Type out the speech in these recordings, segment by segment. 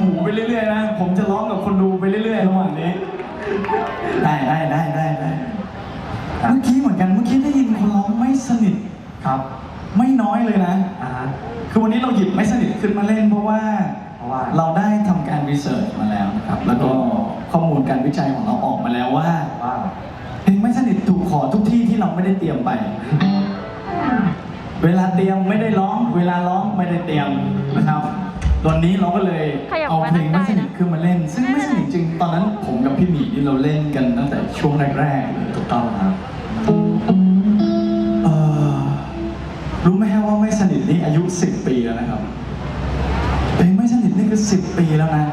หูไปเรื่อยๆนะ ผมจะร้องกับคนดูไปเรื่อยๆระหว่างนี้ ได้ได้ได้ได้ได้เมื่อกี้เหมือนกันเมื่อกี้ได้ยินคนร้องไม่สนิทครับ ไม่น้อยเลยนะอ่าฮะคือวันนี้เราหยิบไม่สนิทขึ้นมาเล่นเพราะว่า เพราะว่า เราได้ทำการรีเสิร์ชมาแล้วนะครับ แล้วก็ข้อมูลการวิจัยของเราออกมาแล้วว่าว่าเพลงไม่สนิทถูกขอทุกที่ที่เราไม่ได้เตรียมไป เวลาเตรียมไม่ได้ร้อง เวลาร้องไม่ได้เตรียมนะครับ ตอนนี้เราก็เลยขยับเอามาเพลงไม่ได้สนะนิทขึ้นมาเล่น ซึ่งไม่สนิทจริง ตอนนั้นผมกับพี่หมีนี่เราเล่นกันตั้งแต่ช่วงแรกๆเลยถูกต้องครับเอ่อรู้ไหมฮะว่าไม่สนิทนี่อายุ 10 ปีแล้วนะครับ เพลงไม่สนิทนี่คือ 10 ปีแล้วนะ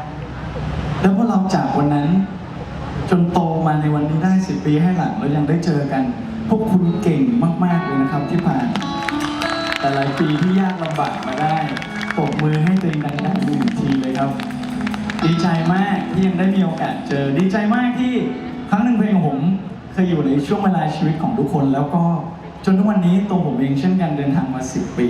แล้วพอเราจากวันนั้น จนโตมาในวันนี้ได้ 10 ปีให้หลังเรายังได้เจอกัน พวกคุณเก่งมากๆเลยนะครับที่ผ่าน แต่หลายปีที่ยากลำบากมาได้ ปรบมือให้ตัวเองดังๆหนึ่งทีเลยครับ ดีใจมากที่ยังได้มีโอกาสเจอ ดีใจมากที่ครั้งหนึ่งเพลงของผมเคยอยู่ในช่วงเวลาชีวิตของทุกคน แล้วก็จนทุกวันนี้ตัวผมเองเช่นกันเดินทางมา 10 ปี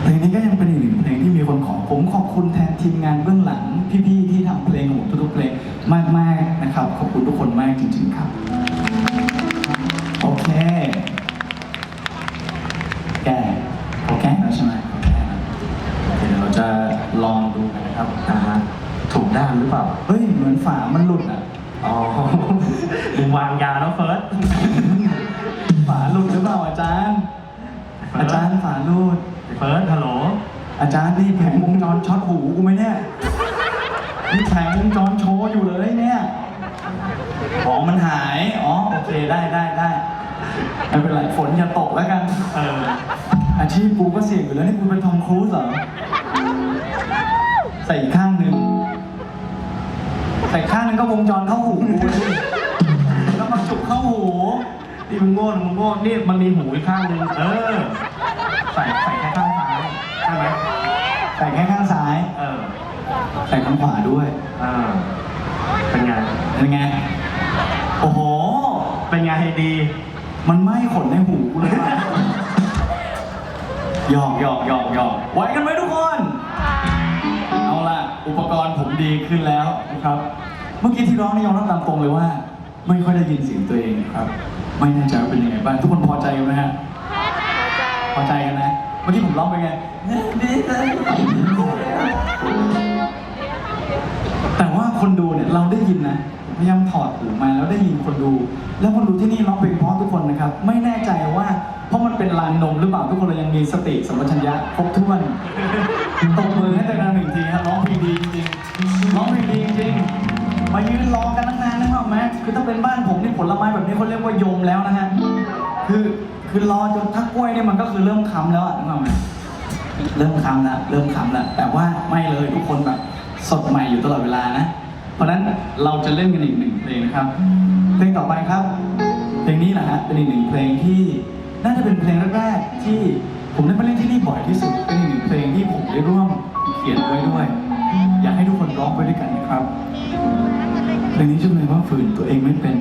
เพลงนี้ก็ยังเป็นอีกหนึ่งเพลงที่มีคนขอผมขอบคุณแทนทีมงานเบื้องหลังพี่ๆที่ทำเพลงของผมทุกๆเพลงมากๆ ด้านหรือเปล่า เฮ้ย เหมือนฝามันหลุดอะ อ๋อมึงวางยาแล้วเฟิร์สฝาหลุดหรือเปล่าอาจารย์ อาจารย์ฝาหลุด เฟิร์สฮัลโหล อาจารย์นี่แผงวงจรช็อตหูกูไหมเนี่ยนี่แผงวงจรโชว์อยู่เลยเนี่ยอ๋อมันหาย อ๋อโอเคได้ได้ได้ไม่เป็นไรฝนอย่าตกแล้วกัน เออ อาชีพกูก็เสี่ยงอยู่แล้วนี่กูเป็นทอมครูซเหรอ ใส่อีกข้างหนึ่ง ใส่ข้างหนึงก็วงจรเข้าหูกูดิแล้วมาจุกเข้าหูนี่มึงโง่มึงโง่นี่มันมีหูอีกข้างหนึงเออ ใส่ใส่แค่ข้างซ้ายใช่ไหมใส่แค่ข้างซ้าย เออ ใส่ข้างขวาด้วยอ่าเป็นไงเป็นไง โอ้โห เป็นไงให้ดี มันไหม้ขนในหูกูเลยว่ะหยอกหยอกหยอกหยอกไหวกันไหมทุกคนาอุปกรณ์ผมดีขึ้นแล้วนะครับ เมื่อกี้ที่ร้องนี่ยอมรับตามตรงเลยว่า ไม่ค่อยได้ยินเสียงตัวเองครับ ไม่แน่ใจว่าเป็นยังไงบ้างทุกคนพอใจกันไหมฮะพอใจกันนะเมื่อกี้ผมร้องไปนไงแต่ว่าคนดูเนี่ยเราได้ยินนะพยายามถอดหูมาแล้วได้ยินคนดู แล้วคนดูที่นี่ร้องเพลงเพราะทุกคนนะครับ ไม่แน่ ลานนมหรือเปล่าทุกคนเรายังมีสติสัมปชัญญะครบถ้วนตบมือให้แตัวเองหนึ่งทีครับร้องเพลงดีจริงๆร้องเพลงดีจริงๆมายืนรอกันตั้งนานนะครับแม่คือถ้าเป็นบ้านผมนี่ผลไม้แบบนี้เขาเรียกว่ายมแล้วนะฮะคือคือรอจนทักกล้วยเนี่ยมันก็คือเริ่มค้ำแล้วอะนึกออกไหมเริ่มค้ำแล้วเริ่มค้ำแล้วแต่ว่าไม่เลยทุกคนแบบสดใหม่อยู่ตลอดเวลานะ เพราะฉะนั้นเราจะเล่นกันอีกหนึ่งเพลงนะครับ เพลงต่อไปครับ เพลงนี้แหละฮะเป็นอีกหนึ่งเพลงที่ น่าจะเป็นเพลงแรกๆที่ผมได้มาเล่นที่นี่บ่อยที่สุด เป็นอีกหนึ่งเพลงที่ผมได้ร่วมเขียนไว้ด้วย อยากให้ทุกคนร้องไปด้วยกันนะครับ เพลงนี้ชื่อเพลงว่าฝืนตัวเองไม่เป็น